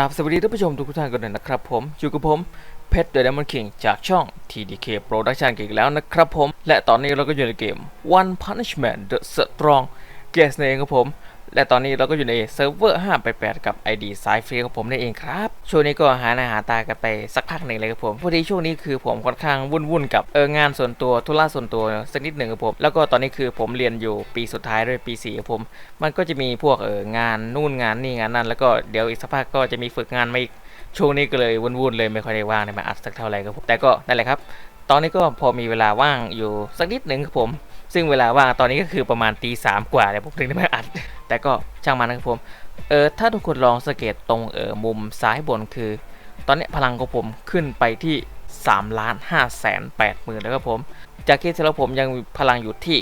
ราบสวัสดีท่านผู้ชมทุกท่านกันเลยนะครับผม อยู่กับผมเพชรเดอะ m ดมอนคิงจากช่อง TDK Production กันอีกแล้วนะครับผม และตอนนี้เราก็อยู่ในเกม One Punishment The Strong Guess นั่นเองครับผม และตอนนี้เราก็อยู่ในเซิร์ฟเวอร์ 588 กับ ID สายฟรีของผมนั่นเองครับ ช่วงนี้ก็หาหน้าหาตากันไปสักพักหนึ่งเลยครับผมพอดีช่วงนี้คือผมค่อนข้างวุ่นๆกับเอองานส่วนตัวธุระส่วนตัวสักนิดหนึ่งครับผม แล้วก็ตอนนี้คือผมเรียนอยู่ปีสุดท้ายด้วยปี4ครับผม มันก็จะมีพวกเอองานนู่นงานนี่งานนั่น แล้วก็เดี๋ยวอีกสักพักก็จะมีฝึกงานมาอีก ช่วงนี้ก็เลยวุ่นๆเลยไม่ค่อยได้ว่างในมาอัดสักเท่าไหร่ครับผม แต่ก็นั่นแหละครับ ตอนนี้ก็พอมีเวลาว่างอยู่สักนิดหนึ่งครับผม ซึ่งเวลาว่างตอนนี้ก็คือประมาณตีสามกว่าเลยผมถึงได้มาอัด แต่ก็ช่างมันนะครับผมเออถ้าทุกคนลองสังเกตตรงเออมุมซ้ายบนคือ ตอนนี้พลังของผมขึ้นไปที่3ล้าน5แสน8หมื่นแล้วครับผม จากที่ที่แล้วผมยังพลังอยู่ที่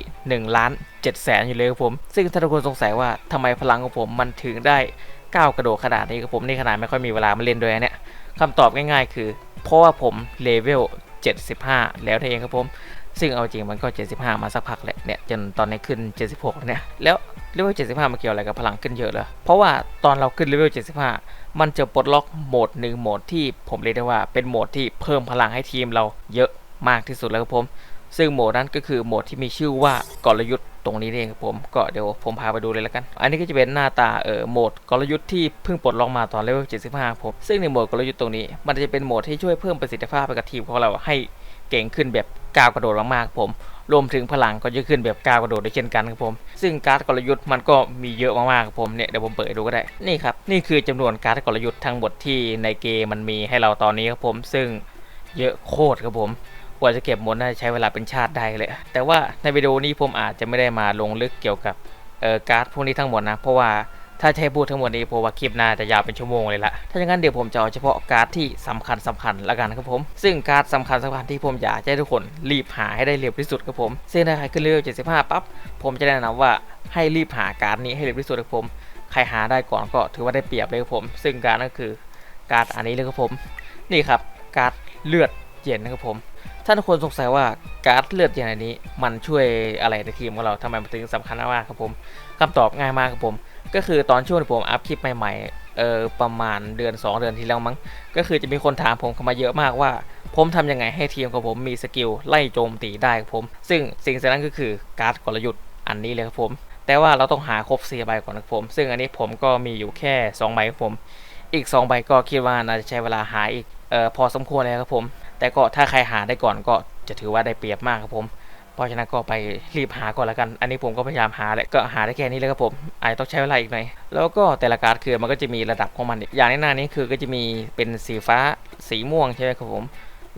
1ล้าน7แสนอยู่เลยครับผม ซึ่งถ้าทุกคนสงสัยว่าทำไมพลังของผมมันถึงได้ก้าวกระโดดขนาดนี้ครับผมนี่ขนาดไม่ค่อยมีเวลามาเล่นด้วยเนี่ยคำตอบง่ายๆ คือ เพราะว่าผมเลเวล75 แล้วนั่นเองครับผม ซึ่งเอาจริงมันก็ 75 มาสักพักแหละเนี่ยจนตอนนี้ขึ้น 76แล้วเนี่ย แล้วเลเวล 75 มาเกี่ยวอะไรกับพลังขึ้นเยอะเลยเพราะว่าตอนเราขึ้นเลเวล 75 มันจะปลดล็อกโหมดหนึ่งโหมดที่ผมเรียกได้ว่าเป็นโหมดที่เพิ่มพลังให้ทีมเราเยอะมากที่สุดแล้วครับผม ซึ่งโหมดนั้นก็คือโหมดที่มีชื่อว่ากลยุทธ์ตรงนี้เองครับผมก็เดี๋ยวผมพาไปดูเลยแล้วกัน อันนี้ก็จะเป็นหน้าตาเออโหมดกลยุทธ์ที่เพิ่งปลดล็อกมาตอนเลเวล 75 ผม ซึ่งในโหมดกลยุทธ์ตรงนี้ มันจะเป็นโหมดที่ช่วยเพิ่มประสิทธิภาพให้กับทีมของเราให้ เก่งขึ้นแบบก้าวกระโดดมากๆครับผมรวมถึงพลังก็จะขึ้นแบบก้าวกระโดดด้วยเช่นกันครับผม ซึ่งการ์ดกลยุทธ์มันก็มีเยอะมากๆครับผมเนี่ยเดี๋ยวผมเปิดดูก็ได้นี่ครับนี่คือจำนวนการ์ดกลยุทธ์ทั้งหมดที่ในเกมมันมีให้เราตอนนี้ครับผม ซึ่งเยอะโคตรครับผมกว่าจะเก็บหมดน่าจะใช้เวลาเป็นชาติได้เลย แต่ว่าในวิดีโอนี้ผมอาจจะไม่ได้มาลงลึกเกี่ยวกับเอ่อการ์ดพวกนี้ทั้งหมดนะ เพราะว่า ถ้าจะให้พูดทั้งหมดนี้ผมว่าคลิปหน้าจะยาวเป็นชั่วโมงเลยละถ้าอย่างนั้นเดี๋ยวผมจะเอาเฉพาะการ์ดที่สำคัญสำคัญละกันครับผม ซึ่งการ์ดสำคัญสำคัญที่ผมอยากให้ทุกคนรีบหาให้ได้เร็วที่สุดครับผม ซึ่งถ้าใครขึ้นเลเวล75ปั๊บผมจะแนะนำว่าให้รีบหาการ์ดนี้ให้เร็วที่สุดครับผม ใครหาได้ก่อนก็ถือว่าได้เปรียบเลยครับผม ซึ่งการ์ดก็คือการ์ดอันนี้เลยครับผม นี่ครับการ์ดเลือดเย็นนะครับผม ถ้าทุกคนสงสัยว่าการ์ดเลือดอย่างนี้ มันช่วยอะไรในทีมของเราทำไมมันถึงสำคัญมากครับผมคำตอบง่ายมากครับผม ก็คือตอนช่วงที่ผมอัพคลิปใหม่ๆเออประมาณเดือน 2 เดือนที่แล้วมั้ง ก็คือจะมีคนถามผมเข้ามาเยอะมากว่า ผมทำยังไงให้ทีมของผมมีสกิลไล่โจมตีได้ครับผม ซึ่งสิ่งสิ่งนั้นก็คือการ์ดกลยุทธ์อันนี้เลยครับผม แต่ว่าเราต้องหาครบ4ใบก่อนนะครับผม ซึ่งอันนี้ผมก็มีอยู่แค่2ใบครับผม อีก 2 ใบก็คิดว่าน่าจะใช้เวลาหาอีก เออพอสมควรเลยครับผม แต่ก็ถ้าใครหาได้ก่อนก็จะถือว่าได้เปรียบมากครับผม เพราะฉะนั้นก็ไปรีบหาก่อนละกัน อันนี้ผมก็พยายามหาแหละก็หาได้แค่นี้เลยครับผมอาจจะต้องใช้เวลาอีกหน่อย แล้วก็แต่ละการ์ดคือมันก็จะมีระดับของมัน อย่างในหน้านี้คือก็จะมีเป็นสีฟ้าสีม่วงใช่ไหมครับผม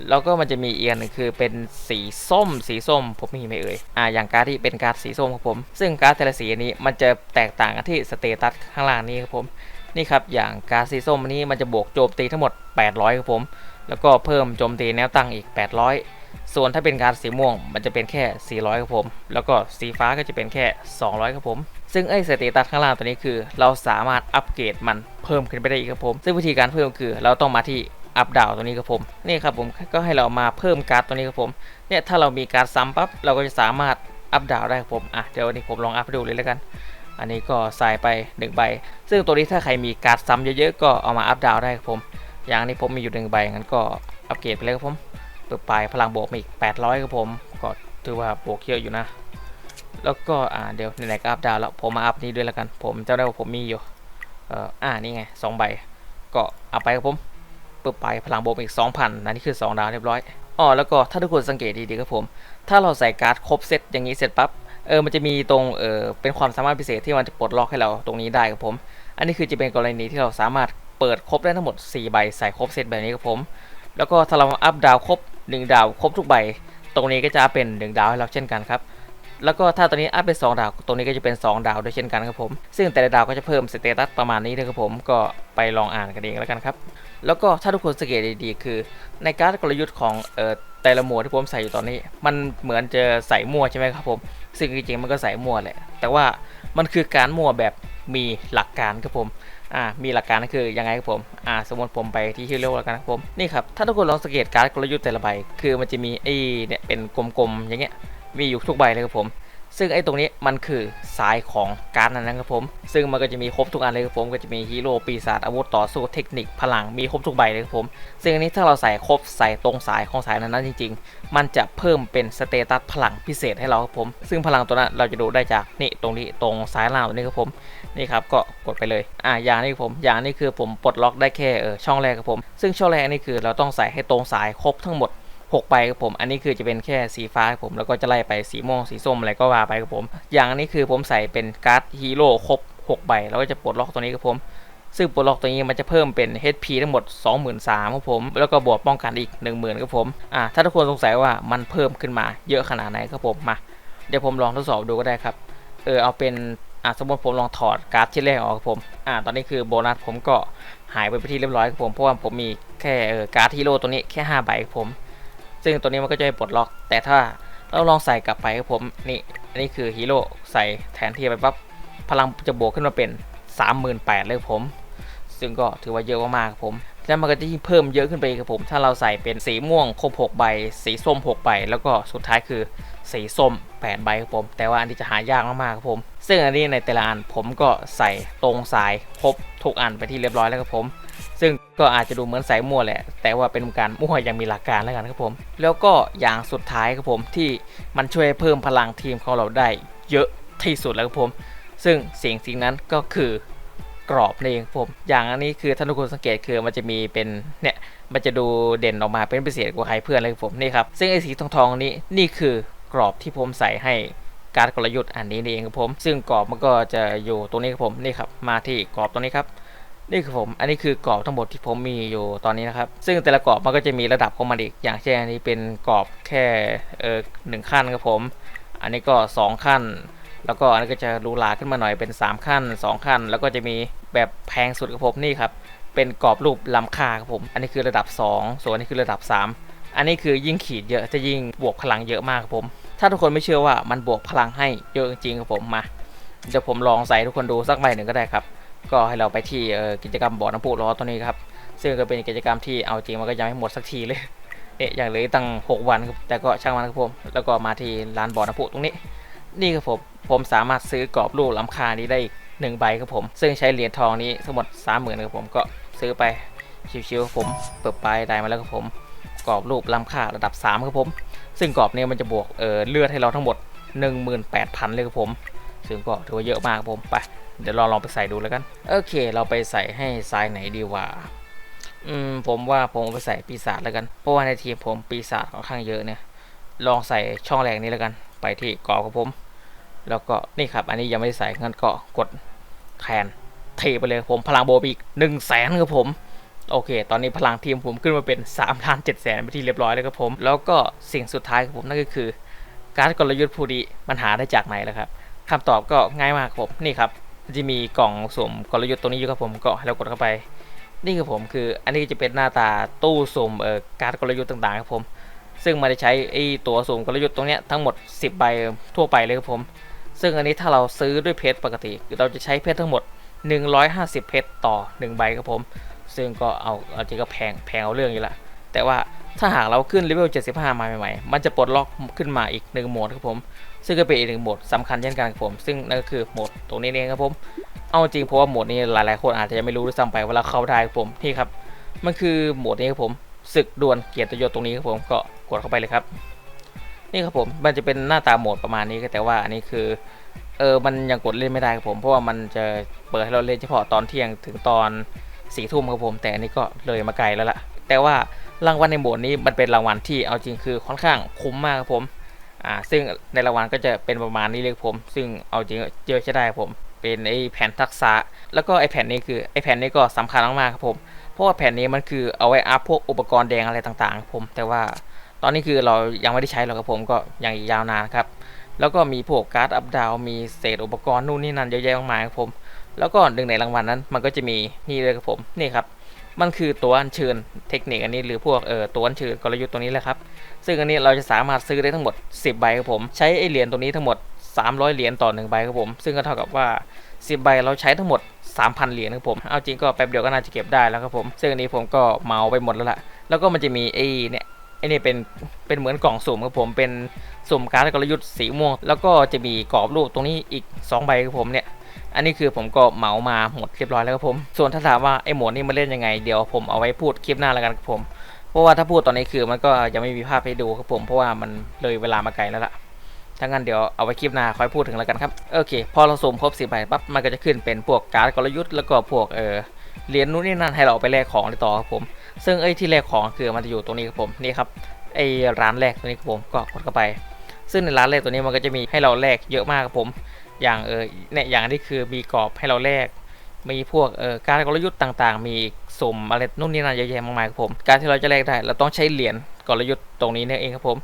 แล้วก็มันจะมีเอีกอันหนึงคือเป็นสีส้ม สีส้ม ผมมีไหมเอ่ยอ่าอย่างการ์ดที่เป็นการ์ดสีส้มครับผม ซึ่งการ์ดแต่ละสีนนี้มันจะแตกต่างกันที่สเตตัสข้างล่างนี้ครับผม นี่ครับอย่างการสีส้มอันนี้มันจะบวกโจมตีทั้งหมด 800ครับผม แล้วก็เพิ่มโจมตีแนวตั้งอีก 800 ส่วนถ้าเป็นการสีม่วงมันจะเป็นแค่ 400ครับผม แล้วก็สีฟ้าก็จะเป็นแค่ 200ครับผม ซึ่งไอ้สเตตัสข้างล่างตัวนี้คือ เราสามารถอัปเกรดมันเพิ่มขึ้นไปได้อีกครับผม ซึ่งวิธีการเพิ่มคือเราต้องมาที่อัปดาวตัวนี้ครับผมนี่ครับผมก็ให้เรามาเพิ่มการ์ดตัวนี้ครับผมเนี่ยถ้าเรามีการดซ้ำปั๊บเราก็จะสามารถอัปดาวได้ครับผมอะเดี๋ยววันนี้ผมลองอัปดูเลยแล้วกัน อันนี้ก็ใส่ไป1ใบ ซึ่งตัวนี้ถ้าใครมีการ์ดซ้ำเยอะๆก็เอามาอัปดาวได้ครับผม อย่างนี้ผมมีอยู่หนึ่งใบงั้นก็อัปเกรดไปเลยครับผมเปิดไปพลังบวกมาอีก 800ครับผมก็ถือว่าบวกเยอะอยู่นะ แล้วก็อ่าเดี๋ยวไหนๆก็อัพดาวแล้วผมมาอัพนี้ด้วยแล้วกัน ผมเจ้าได้ว่าผมมีอยู่เอ่ออ่านี่ไงสองใบก็เอาไปครับผมเปิดไปพลังบวกมาอีก 2,000นั่นนี่คือ 2 ดาวเรียบร้อยอ๋อแล้วก็ถ้าทุกคนสังเกตดีๆครับผม ถ้าเราใส่การ์ดครบเซตอย่างนี้เสร็จปั๊บ เออมันจะมีตรงเออเป็นความสามารถพิเศษที่มันจะปลดล็อกให้เราตรงนี้ได้ครับผม อันนี้คือจะเป็นกรณีที่เราสามารถเปิดครบได้ทั้งหมด 4 ใบใส่ครบเซตแบบนี้ครับผม แล้วก็ถ้าเราอัพดาวครบ 1 ดาวครบทุกใบ ตรงนี้ก็จะเป็น 1 ดาวให้เราเช่นกันครับ แล้วก็ถ้าตัวนี้อัพเป็น2ดาวตรงนี้ก็จะเป็น 2 ดาวด้วยเช่นกันครับผม ซึ่งแต่ละดาวก็จะเพิ่มสเตตัสประมาณนี้นะครับผมก็ไปลองอ่านกันเองแล้วกันครับ แล้วก็ถ้าทุกคนสังเกตดีๆ คือ ในการกลยุทธ์ของเอ่อแต่ละหมวดที่ผมใส่อยู่ตอนนี้ มันเหมือนจะใส่มั่วใช่ไหมครับผม ซึ่งจริงๆมันก็ใส่มั่วแหละแต่ว่ามันคือการมั่วแบบมีหลักการครับผมอ่ามีหลักการก็คือยังไงครับผมอ่าสมมติผมไปที่ฮิโร่แล้วกันครับผมนี่ครับถ้าทุกคนลองสังเกตการ์ดกลยุทธ์แต่ละใบคือมันจะมีไอ้เนี่ยเป็นกลมๆอย่างเงี้ย มีอยู่ทุกใบเลยครับผม ซึ่งไอ้ตรงนี้มันคือสายของการ์ดนั้นนะครับผม ซึ่งมันก็จะมีครบทุกอันเลยครับผม ก็จะมีฮีโร่ปีศาจอาวุธต่อสู้เทคนิคพลังมีครบทุกใบเลยครับผม ซึ่งอันนี้ถ้าเราใส่ครบใส่ตรงสายของสายนั้นๆจริง ๆ มันจะเพิ่มเป็นสเตตัสพลังพิเศษให้เราครับผม ซึ่งพลังตัวนั้นเราจะดูได้จากนี่ตรงนี้ตรงซ้ายล่างตรงนี้ครับผมนี่ครับก็กดไปเลย อ่าอย่างนี้ผม อย่างนี้คือผมปลดล็อกได้แค่เออช่องแรกครับผม ซึ่งช่องแรกนี่คือเราต้องใส่ให้ตรงสายครบทั้งหมด 6ใบครับผม อันนี้คือจะเป็นแค่สีฟ้าครับผม แล้วก็จะไล่ไปสีม่วงสีส้มอะไรก็ว่าไปครับผม อย่างนี้คือผมใส่เป็นการ์ดฮีโร่ครบ6ใบ แล้วก็จะปลดล็อกตัวนี้ครับผม ซึ่งปลดล็อกตัวนี้มันจะเพิ่มเป็น HP ทั้งหมด 23,000ครับผม แล้วก็บวกป้องกันอีก 10,000ครับผม อ่า ถ้าทุกคนสงสัยว่ามันเพิ่มขึ้นมาเยอะขนาดไหนครับผม มา เดี๋ยวผมลองทดสอบดูก็ได้ครับ เออ เอาเป็นอ่าสมมติผมลองถอดการ์ดที่แรกออกครับผม อ่า ตอนนี้คือโบนัสผมก็หายไปเป็นที่เรียบร้อยครับผม เพราะว่าผมมีแค่เออการ์ดฮีโร่ตัวนี้แค่5ใบครับผม ซึ่งตัวนี้มันก็จะให้ปลดล็อก แต่ถ้าเราลองใส่กลับไปครับผมนี่อันนี้คือฮีโร่ใส่แทนที่ไปปั๊บพลังจะบวกขึ้นมาเป็น 38,000เลยผม ซึ่งก็ถือว่าเยอะมากๆครับผม แล้วมันก็จะยิ่งเพิ่มเยอะขึ้นไปครับผม ถ้าเราใส่เป็นสีม่วงครบ6ใบ สีส้ม6ใบ แล้วก็สุดท้ายคือสีส้ม8ใบครับผม แต่ว่าอันนี้จะหายากมากๆครับผม ซึ่งอันนี้ในแต่ละอันผมก็ใส่ตรงสายครบทุกอันไปที่เรียบร้อยแล้วครับผม ซึ่งก็อาจจะดูเหมือนสายมั่วแหละ แต่ว่าเป็นการมั่วย่างมีหลักการแล้วกันครับผม แล้วก็อย่างสุดท้ายครับผมที่มันช่วยเพิ่มพลังทีมของเราได้ เยอะที่สุดแล้วครับผม ซึ่งสิ่งสิ่งนั้นก็คือ กรอบนั่นเองผม อย่างอันนี้คือท่านทุกคนสังเกตคือมันจะมีเป็นเนี่ยมันจะดูเด่นออกมาเป็นพิเศษกว่าใครเพื่อนเลยผมนี่ครับซึ่งไอ้สีทองทองนี้นี่คือกรอบที่ผมใส่ให้การกลยุทธ์อันนี้นี่เองครับผม ซึ่งกรอบมันก็จะอยู่ตรงนี้ครับผมนี่ครับมาที่กรอบตรงนี้ครับนี่คือผม อันนี้คือกรอบทั้งหมดที่ผมมีอยู่ตอนนี้นะครับ ซึ่งแต่ละกรอบมันก็จะมีระดับของมันอีก อย่างเช่นอันนี้เป็นกรอบแค่เออหนึ่งขั้นครับผม อันนี้ก็ 2 ขั้น แล้วก็อันนี้ก็จะรูหราขึ้นมาหน่อยเป็น 3 ขั้น 2 ขั้น แล้วก็จะมีแบบแพงสุดครับผมนี่ครับเป็นกรอบรูปลำค่าครับผม อันนี้คือระดับ 2 ส่วนอันนี้คือระดับ 3 อันนี้คือยิ่งขีดเยอะจะยิ่งบวกพลังเยอะมากครับผม ถ้าทุกคนไม่เชื่อว่ามันบวกพลังให้เยอะจริงครับผมมาเดี๋ยวผมลองใส่ทุกคนดูสักใบหนึ่งก็ได้ครับ ก็ให้เราไปที่กิจกรรมบ่อน้ำพุร้อนตัวนี้ครับซึ่งก็เป็นกิจกรรมที่เอาจริงมันก็ยังไม่หมดสักทีเลยเนี่ยอย่างเหลือตั้ง 6 วันครับแต่ก็ช่างมันครับผมแล้วก็มาที่ร้านบ่อน้ำพุตรงนี้ นี่ครับผมผมสามารถซื้อกรอบรูปล้ำค่านี้ได้หนึ่งใบครับผม ซึ่งใช้เหรียญทองนี้ทั้งหมด3 0,000ครับผมก็ซื้อไปชิวๆครับผมเปิดไปได้มาแล้วครับผมกรอบรูปล้ำค่าระดับ 3 ครับผม ซึ่งกรอบนี้มันจะบวกเออเลือดให้เราทั้งหมด 18,000 เลยครับผม ซึ่งก็ถือว่าเยอะมากครับผม ไป เดี๋ยวเราลองไปใส่ดูแล้วกัน โอเค เราไปใส่ให้ซ้ายไหนดีว่า อืม ผมว่าผมไปใส่ปีศาจแล้วกัน เพราะว่าในทีมผมปีศาจค่อนข้างเยอะเนี่ย ลองใส่ช่องแรกนี้แล้วกัน ไปที่กรอบของผม แล้วก็นี่ครับ อันนี้ยังไม่ได้ใส่งั้นก็กดแทนเทไปเลยผมพลังโบวกอีก1นึ่งแสนครับผมโอเค ตอนนี้พลังทีมผมขึ้นมาเป็น3ล้าน7แสนไปที่เรียบร้อยแล้วครับผม แล้วก็สิ่งสุดท้ายของผมนั่นก็คือ การดกลยุทธ์ผู้ดีมันหาได้จากไหนล่ะครับคำตอบก็ง่ายมากครับผมนี่ครับจะมีกล่องสุ่มกลยุทธ์ตรงนี้อยู่ครับผมก็ให้เรากดเข้าไป นี่คือผมคืออันนี้จะเป็นหน้าตาตู้สุ่มเอ่อการดกลยุทธ์ต่างๆครับผม ซึ่งมันจะใช้ไอ้ตัวสุ่มกลยุทธ์ตรงเนี้ยทั้งหมด 10 ใบทั่วไปเลยครับผม ซึ่งอันนี้ถ้าเราซื้อด้วยเพชรปกติ เราจะใช้เพชรทั้งหมด 150 เพชรต่อ 1 ใบครับผม ซึ่งก็เอาเอาจริงก็แพงแพงเอาเรื่องอยู่ละ แต่ว่าถ้าหากเราขึ้นเลเวล 75 มาใหม่ๆ มันจะปลดล็อกขึ้นมาอีกหนึ่งโหมดครับผม ซึ่งก็เป็นอีกหนึ่งโหมดสำคัญเช่นกันครับผม ซึ่งนั่นก็คือโหมดตรงนี้เองครับผม เอาจริงเพราะว่าโหมดนี้หลายๆ คนอาจจะยังไม่รู้ด้วยซ้ำไปว่าเราเข้าได้ครับผม นี่ครับ มันคือโหมดนี้ครับผมศึกดวลเกียรติยศตรงนี้ครับผมก็ กดเข้าไปเลยครับ นี่ครับผมมันจะเป็นหน้าตาโหมดประมาณนี้ก็แต่ว่าอันนี้คือเออมันยังกดเล่นไม่ได้ครับผมเพราะว่ามันจะเปิดให้เราเล่นเฉพาะตอนเที่ยงถึงตอนสี่ทุ่มครับผมแต่อันนี้ก็เลยมาไกลแล้วล่ะ แต่ว่ารางวัลในโหมดนี้มันเป็นรางวัลที่เอาจริงคือค่อนข้างคุ้มมากครับผมอ่าซึ่งในรางวัลก็จะเป็นประมาณนี้เลยครับผม ซึ่งเอาจริงเยอะใช้ได้ครับผม เป็นไอ้แผ่นทักษะ แล้วก็ไอ้แผ่นนี้คือไอ้แผ่นนี้ก็สำคัญมากๆครับผม เพราะว่าแผ่นนี้มันคือเอาไว้อัพพวกอุปกรณ์แดงอะไรต่างๆ ครับผม แต่ว่า ตอนนี้คือเรายังไม่ได้ใช้หรอกครับผมก็ยังอีกยาวนานครับ แล้วก็มีพวกการ์ดอัพดาวมีเศษอุปกรณ์นู่นนี่นั่นเยอะแยะมากมายครับผม แล้วก็หนึ่งในรางวัลนั้น มันก็จะมีนี่เลยครับผมนี่ครับ มันคือตัวอัญเชิญเทคนิคอันนี้หรือพวกเอ่อตัวอัญเชิญกลยุทธ์ตัวนี้แหละครับ ซึ่งอันนี้เราจะสามารถซื้อได้ทั้งหมด 10 ใบครับผม ใช้ไอเหรียญตัวนี้ทั้งหมด 300 เหรียญต่อ1ใบครับผม ซึ่งก็เท่ากับว่า 10 ใบเราใช้ทั้งหมด 3,000 เหรียญครับผม เอาจริงก็แป๊บเดียวก็น่าจะเก็บได้แล้วครับผม ซึ่งอันนี้ผมก็เมาไปหมดแล้วล่ะ แล้วก็มันจะมีไอเนี่ย ไอนี่เป็นเป็นเหมือนกล่องสุ่มครับผมเป็นสุ่มการ์ดกลยุทธ์สีม่วง แล้วก็จะมีกรอบรูปตรงนี้อีก 2 ใบครับผมเนี่ยอันนี้คือผมก็เหมามาหมดเรียบร้อยแล้วครับผม ส่วนถ้าถามว่าไอโหมดนี้มาเล่นยังไงเดี๋ยวผมเอาไว้พูดคลิปหน้าแล้วกันครับผม เพราะว่าถ้าพูดตอนนี้คือมันก็ยังไม่มีภาพให้ดูครับผม เพราะว่ามันเลยเวลามาไกลแล้วล่ะถ้างั้นเดี๋ยวเอาไว้คลิปหน้าค่อยพูดถึงแล้วกันครับ โอเค พอเราสุ่มครบสิบใบปั๊บมันก็จะขึ้นเป็นพวกการ์ดกลยุทธ์แล้วก็พวกเออ เหรียญนู้นนี่นั่นให้เราไปแลกของต่อครับผม ซึ่งไอ้ที่แลกของคือมันจะอยู่ตรงนี้ครับผมนี่ครับไอ้ร้านแรกตัวนี้ครับผมก็กดเข้าไป ซึ่งในร้านแรกตัวนี้มันก็จะมีให้เราแลกเยอะมากครับผม อย่างเออเนี่ยอย่างนี้คือมีกรอบให้เราแลกมีพวกเออการกลยุทธ์ต่างๆ มีสุ่มอะไรนู่นนี่นั่นเยอะแยะมากมายครับผม การที่เราจะแลกได้เราต้องใช้เหรียญกลยุทธ์ตรงนี้เนี่ยเองครับผม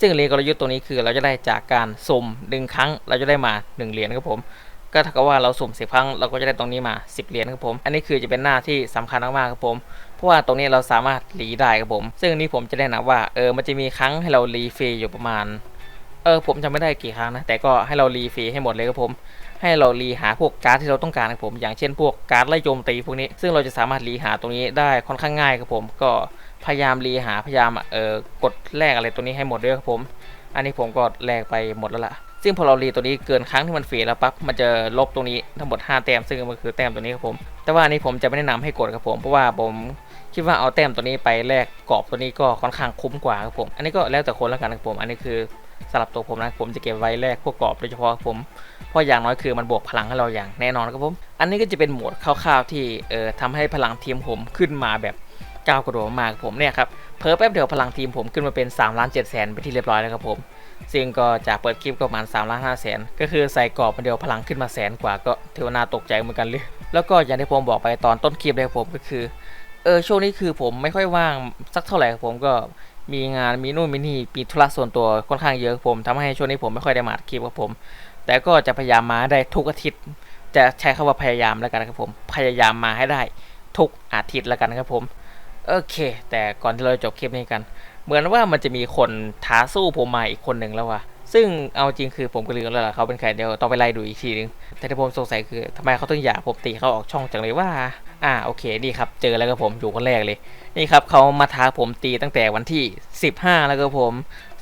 ซึ่งเหรียญกลยุทธ์ตรงนี้คือเราจะได้จากการสุ่มหนึ่งครั้งเราจะได้มาหนึ่งเหรียญครับผม ก็เท่ากับว่าเราสุ่มสิบครั้งเราก็จะได้ตรงนี้มา 10 เหรียญครับผม อันนี้คือจะเป็นหน้าที่สำคัญมากๆครับผมเพราะว่าตรงนี้เราสามารถรีได้ครับผม ซึ่งนนี้ผมจะแนะนำว่าเออมันจะมีครั้งให้เรารีฟรีอยู่ประมาณเออผมจำไม่ได้กี่ครั้งนะแต่ก็ให้เรารีฟรีให้หมดเลยครับผม ให้เรารีหาพวกการ์ดที่เราต้องการครับผม อย่างเช่นพวกการ์ดไล่โจมตีพวกนี้ ซึ่งเราจะสามารถรีหาตรงนี้ได้ค่อนข้างง่ายครับผม ก็พยายามรีหาพยายามเออกดแลกอะไรตัวนี้ให้หมดด้วยครับผม อันนี้ผมก็แลกไปหมดแล้วล่ะ ซึ่งพอเรารีตัวนี้เกินครั้งที่มันฟรีแล้วปั๊บมันจะลบตรงนี้ทั้งหมด 5 แต้มซึ่งมันคือแต้มตัวนี้ครับผม แต่ว่าอันนี้ผมจะไม่แนะนำให้กดครับผมเพราะว่าผมคิดว่าเอาแต้มตัวนี้ไปแลกกรอบตัวนี้ก็ค่อนข้างคุ้มกว่าครับผม อันนี้ก็แล้วแต่คนล้วกันครับผม อันนี้คือสำหรับตัวผมนะผมจะเก็บไว้แลกพวกกรอบโดยเฉพาะผมเพราะอย่างน้อยคือมันบวกพลังให้เราอย่างแน่นอนครับผม อันนี้ก็จะเป็นโหมดคร่าวๆที่เอ่อทำให้พลังทีมผมขึ้นมาแบบก้าวกระโดดมากครับผมเนี่ยครับเพอแป๊บเดียวพลังทีมผมขึ้นมาเป็น3ล้าน7แสนไปที่เรียบร้อยแล้วครับผม ซึ่งก็จากเปิดคลิปก็ประมาณ3ล้าน5แสนก็คือใส่กรอบมาเดียวพลังขึ้นมาแสนกว่าก็ถือว่าน่าตกใจเหมือนกันเลย แล้วก็อย่างที่ผมบอกไปตอนต้นคลิปเลยผมก็คือเออช่วงนี้คือผมไม่ค่อยว่างสักเท่าไหร่ผมก็มีงานมีนู่นมีนี่มีธุระส่วนตัวค่อนข้างเยอะผมทำให้ช่วงนี้ผมไม่ค่อยได้มาคลิปครับผม แต่ก็จะพยายามมาได้ทุกอาทิตย์ จะใช้คำว่าพยายามแล้วกันครับผมพยายามมาให้ได้ทุกอาทิตย์แล้วกันครับผมโอเค แต่ก่อนที่เราจะจบคลิปนี้กัน เหมือนว่ามันจะมีคนท้าสู้ผมมาอีกคนหนึ่งแล้วว่ะซึ่งเอาจริงคือผมก็ลืมแล้วล่ะเขาเป็นใครเดี๋ยวต้องไปไล่ดูอีกทีนึง แต่ที่ผมสงสัยคือทำไมเขาต้องอยากผมตีเขาออกช่องจังเลยว่า อ่าโอเคนี่ครับ เจอแล้วครับผมอยู่คนแรกเลย นี่ครับเขามาท้าผมตีตั้งแต่วันที่ 15 แล้วครับผม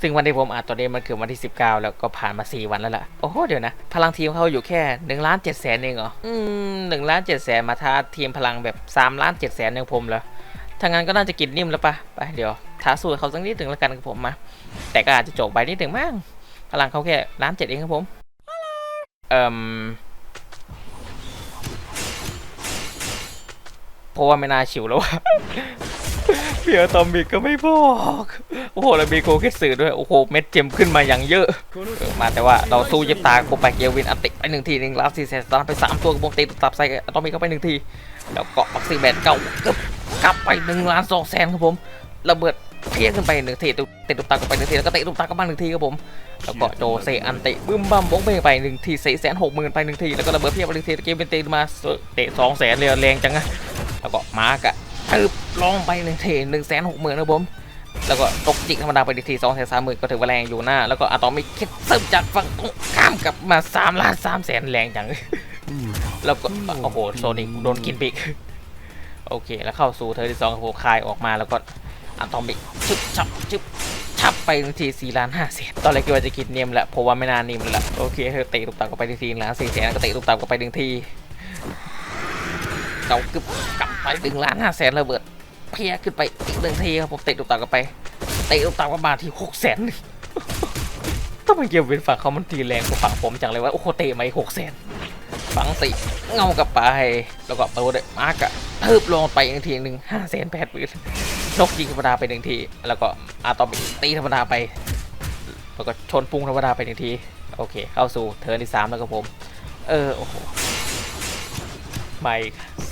ซึ่งวันที่ผมอัดตอนนี้มันคือวันที่ 19 แล้วก็ผ่านมา 4 วันแล้วล่ะ โอ้โหเดี๋ยวนะ พลังทีมเขาอยู่แค่1ล้าน7แสนเองเหรอ อืม1ล้าน7แสนมาท้าทีมพลังแบบ3ล้าน7แสนอย่างผมเหรอ ถ้างั้นก็น่าจะกินนิ่มแล้วปะไปเดี๋ยวท้าสู้เขาสักนิดหนึ่งแล้วกันครับผมมา แต่ก็อาจจะจบไปนิดหนึ่งมั้งพลังเขาแค่ล้านเจ็ดเองครับผม เอ่มเพราะว่าไม่น่าชิวแล้ววะเพียตอมิกก็ไม่บอกโอ้โหแล้วมีโกเกตสึด้วย โอ้โห เม็ดเจมขึ้นมาอย่างเยอะ มาแต่ว่าเราสู้ยิบตาโคไปเกียวินอัติไปหนึ่งทีหนึ่งลาสซีเซสตอนไปสามตัวกบอกตีตับใส่ตอมิกเข้าไปหนึ่งที แล้วเกาะออกซิแบนเก่ากึบกลับไปหนึ่งล้านสองแสนครับผมระเบิดเพี้ยขึ้นไปหนึ่งทีตุเตะตุบตากลับไปหนึ่งทีแล้วก็เตะตุบตากับมาหนึ่งทีครับผมแล้วก็โจเซอันเติบึ้มบัมบงเบงไปหนึ่งทีสี่แสนหกหมื่นไปหนึ่งทีแล้วก็ระเบิดเพี้ยไปหนึ่งทีเกมเป็นเตะมาเตะสองแสนเลยแรงจังอะแล้วก็มาร์กอะตึบลองไปหนึ่งทีหนึ่งแสนหกหมื่นครับผมแล้วก็ตกจิกธรรมดาไปอีกทีสองแสนสามหมื่นก็ถือว่าแรงอยู่หน้า แล้วก็อะตอมิกคิดซึมจากฝั่งตรงข้ามกลับมาสามล้านสามแสนแรงจัง แล้วก็โอ้โหโซนิกโดนกินปีกโอเค แล้วเข้าสู่เธอที่สองครับผมคายออกมาแล้วก็อะตอมิกชึบชับชึบชับไปหนึ่งทีสี่ล้านห้าแสนตอนแรกคิดว่าจะกินเนียมแหละเพราะว่าไม่นานนิ่มแล้วล่ะโอเคเธอเตะลูกตาก็ไปหนึ่งทีล้านสี่แสนก็เตะลูกตาก็ไปหนึ่งทีเรากึบกลับไปหนึ่งล้านห้าแสนระเบิดเพียขึ้นไปอีกหนึ่งทีครับผมเตะลูกตาก็ไปเตะลูกตาก็มาที่หกแสนต้องมาเกี่ยวเป็นฝั่งเขามันทีแรงกว่าฝั่งผมจังเลยว่าโอ้โหเตะมาอีกหกแสน ฝังสิเงากลับไปแล้วก็ตัวเด็กมาร์กอะเทิบลงไปอีกทีหนึ่งห้าแสนแปดหมื่นนกยิงธรรมดาไปหนึ่งที แล้วก็อาตอมตีธรรมดาไป แล้วก็ชนปุงธรรมดาไปหนึ่งที โอเค เข้าสู่เทิร์นที่สามแล้วครับผม เออ โอ้โหไม่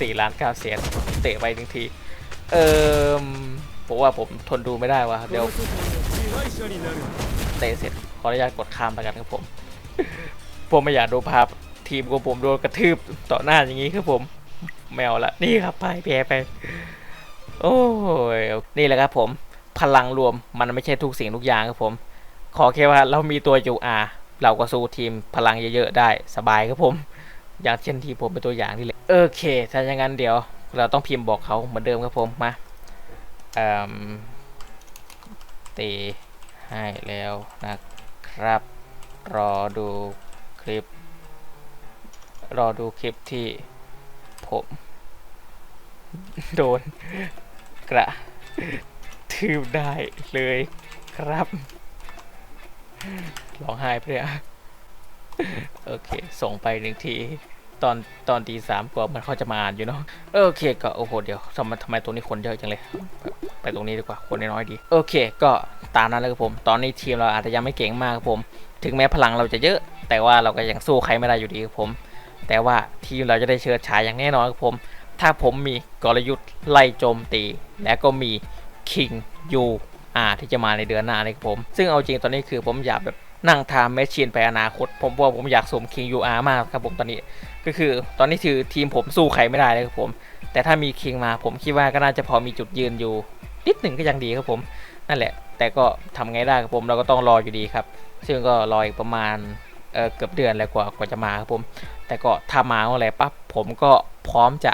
สี่ล้านเก้าแสนเตะไปหนึ่งที เออผมว่าผมทนดูไม่ได้ว่ะเดี๋ยวเตะเสร็จขออนุญาตกดข้ามแล้วกันครับผม ผมไม่อยากดูภาพ ทีมของผมโดนกระทืบต่อหน้าอย่างนี้ครับผมไม่เอาละนี่ครับพ่ายแพ้ไป โอ้ยนี่แหละครับผม พลังรวมมันไม่ใช่ทุกสิ่งทุกอย่างครับผม ขอแค่ว่าเรามีตัวอยู่อาเราก็สู้ทีมพลังเยอะๆได้สบายครับผม อย่างเช่นที่ผมเป็นตัวอย่างนี่เลยโอเค ถ้าอย่างนั้นเดี๋ยว เราต้องพิมพ์บอกเขาเหมือนเดิมครับผมมาเอ่มตีให้แล้วนะครับ รอดูคลิป รอดูคลิปที่ผม โดนกระทืบได้เลยครับร้องไห้เพื่อโอเค ส่งไปหนึ่งที ตอนตอนตีสามกว่ามันเขาจะมาอ่านอยู่เนาะโอเคก็โอ้โหเดี๋ยวทำไมทำไมตรงนี้คนเยอะจังเลย ไปตรงนี้ดีกว่าคนน้อยดี โอเค ก็ตามนั้นเลยครับผม ตอนนี้ทีมเราอาจจะยังไม่เก่งมากครับผม ถึงแม้พลังเราจะเยอะ แต่ว่าเราก็ยังสู้ใครไม่ได้อยู่ดีครับผม แต่ว่าทีมเราจะได้เชิดฉายอย่างแน่นอนครับผม ถ้าผมมีกลยุทธ์ไล่โจมตี และก็มีคิงยูอาที่จะมาในเดือนหน้านี่ครับผม ซึ่งเอาจริงตอนนี้คือผมอยากแบบนั่งทำแมชชีนไปอนาคต ผมว่าผมอยากสวมคิงยูอามากครับผมตอนนี้ ก็คือตอนนี้คือทีมผมสู้ใครไม่ได้เลยครับผม แต่ถ้ามีคิงมาผมคิดว่าก็น่าจะพอมีจุดยืนอยู่นิดหนึ่งก็ยังดีครับผม นั่นแหละ แต่ก็ทำไงได้ครับผมเราก็ต้องรออยู่ดีครับ ซึ่งก็รออีกประมาณ เออเกือบเดือนแล้วกว่ากว่าจะมาครับผม แต่ก็ถ้ามาเมื่อไรปั๊บผมก็พร้อมจะ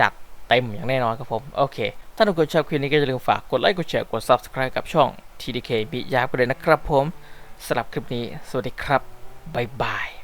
จัดเต็มอย่างแน่นอนครับผม โอเค ถ้าทุกคนชอบคลิปนี้ก็อย่าลืมฝากกดไลค์กดแชร์กด subscribe กับช่อง TDK บิยาบกันเลยนะครับผมสำหรับคลิปนี้ สวัสดีครับ บ๊ายบาย